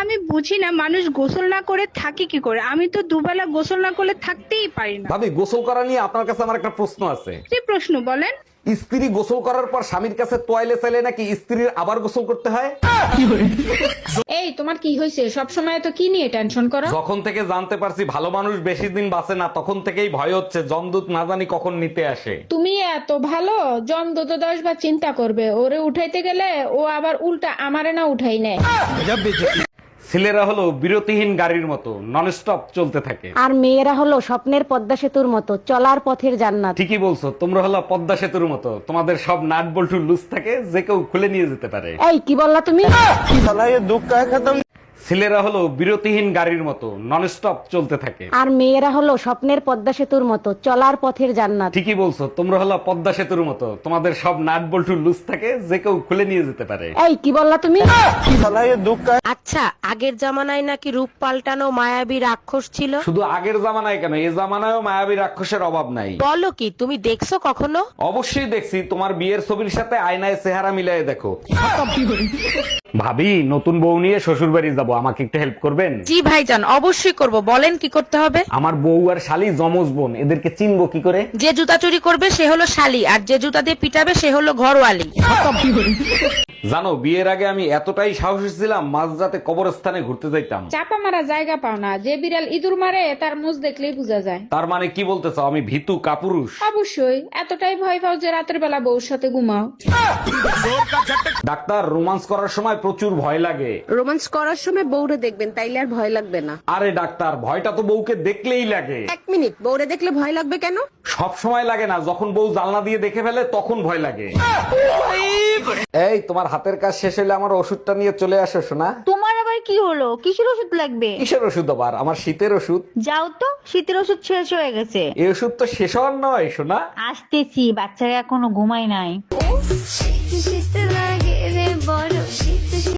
আমি বুঝি না মানুষ গোসল না করে থাকে কি করে? আমি তো দুবেলা গোসল না করলে থাকতেই পারি না। ভাবি গোসল করা নিয়ে আপনার কাছে আমার একটা প্রশ্ন আছে। কি প্রশ্ন বলেন? স্ত্রী গোসল করার পর স্বামীর কাছে তোয়াইলে চাইলে নাকি স্ত্রীর আবার গোসল করতে হয়? এই তোমার কি হয়েছে? সব সময় তো কি নিয়ে টেনশন করো? যখন থেকে জানতে পারছি ভালো মানুষ বেশি দিন বাঁচে না তখন থেকেই ভয় হচ্ছে জমদূত না জানি কখন নিতে আসে। তুমি এত ভালো জম তো দশ বার চিন্তা করবে। ওরে উঠাইতে গেলে ও আবার উল্টা আমারে না উঠাই নেয়। ছেলেরা হলো বিরতিহীন গাড়ির মতো নন স্টপ চলতে থাকে। আর মেয়েরা হলো স্বপ্নের পদ্মা সেতুর মতো চলার পথের জান্নাত। ঠিকই বলছো তোমরা হলো পদ্মা সেতুর মতো তোমাদের সব নাট বল্টু লুজ থাকে যে কেউ খুলে নিয়ে যেতে পারে। এই কি বললা তুমি? ছেলেরা হলো বিরতিহীন গাড়ির মতো নন স্টপ চলতে থাকে। আর মেয়েরা হলো স্বপ্নের পদ্মা সেতুর মতো চলার পথের জান্নাত। ঠিকই বলছো তোমরা হলো পদ্মা সেতুর মতো তোমাদের সব নাট বল্টু লুজ থাকে যে কেউ খুলে নিয়ে যেতে পারে। এই কি বললা তুমি? আচ্ছা আগের জামানায় নাকি রূপ পাল্টানো মায়াবী রাক্ষস ছিল? শুধু আগের জামানায় কেন এই জামানায়ও মায়াবী রাক্ষসের অভাব নাই। বলো কি তুমি দেখছ কখনো? অবশ্যই দেখছি তোমার বিয়ের ছবির সাথে আয়নায় চেহারা মিলাই দেখো। ভাবি নতুন বউ নিয়ে শ্বশুর বাড়ি যাব আমাকে একটু হেল্প করবেন? জি ভাইজান অবশ্যই করব। বলেন কি করতে হবে? আমার বউ আর শালি জমজ বোন এদেরকে চিনবো কি করে? যে জুতা চুরি করবে সে হলো শালি আর যে জুতা দিয়ে পিটাবে সে হলো ঘরওয়ালি। জানো বিয়ের আগে আমি এতটাই সাহসী ছিলাম মাঝরাতে কবরস্থানে ঘুরতে যাইতাম। চাপা মারা জায়গা পাও না যে বিড়াল ইঁদুর মারে তার মুজ দেখলেই বোঝা যায়। তার মানে কি বলতে চাও আমি ভীতু কাপুরুষ? অবশ্যই এতটাই ভয় পাও যে রাতের বেলা বউর সাথে ঘুমাও। ডাক্তার রোমান্স করার সময় প্রচুর ভয় লাগে রোমান্স করার সময় বউরে দেখবেন তাইলে আর ভয় লাগবে না আরে ডাক্তার ভয়টা তো বউকে দেখলেই লাগে এক মিনিট বউরে দেখলে ভয় লাগবে কেন সব সময় লাগে না যখন বউ জানলা দিয়ে দেখে ফেলে তখন ভয় লাগে এই তোমার হাতের কাজ শেষ হলে আমার ওষুধটা নিয়ে চলে আসো শোনা তোমার আবার কি হলো কিসের ওষুধ লাগবে কিসের ওষুধ আবার আমার শীতের ওষুধ যাও তো শীতের ওষুধ শেষ হয়ে গেছে এই ওষুধ তো শেষ হওয়ার নয় শোনা আসতেছি বাচ্চারা এখনও ঘুমায় নাই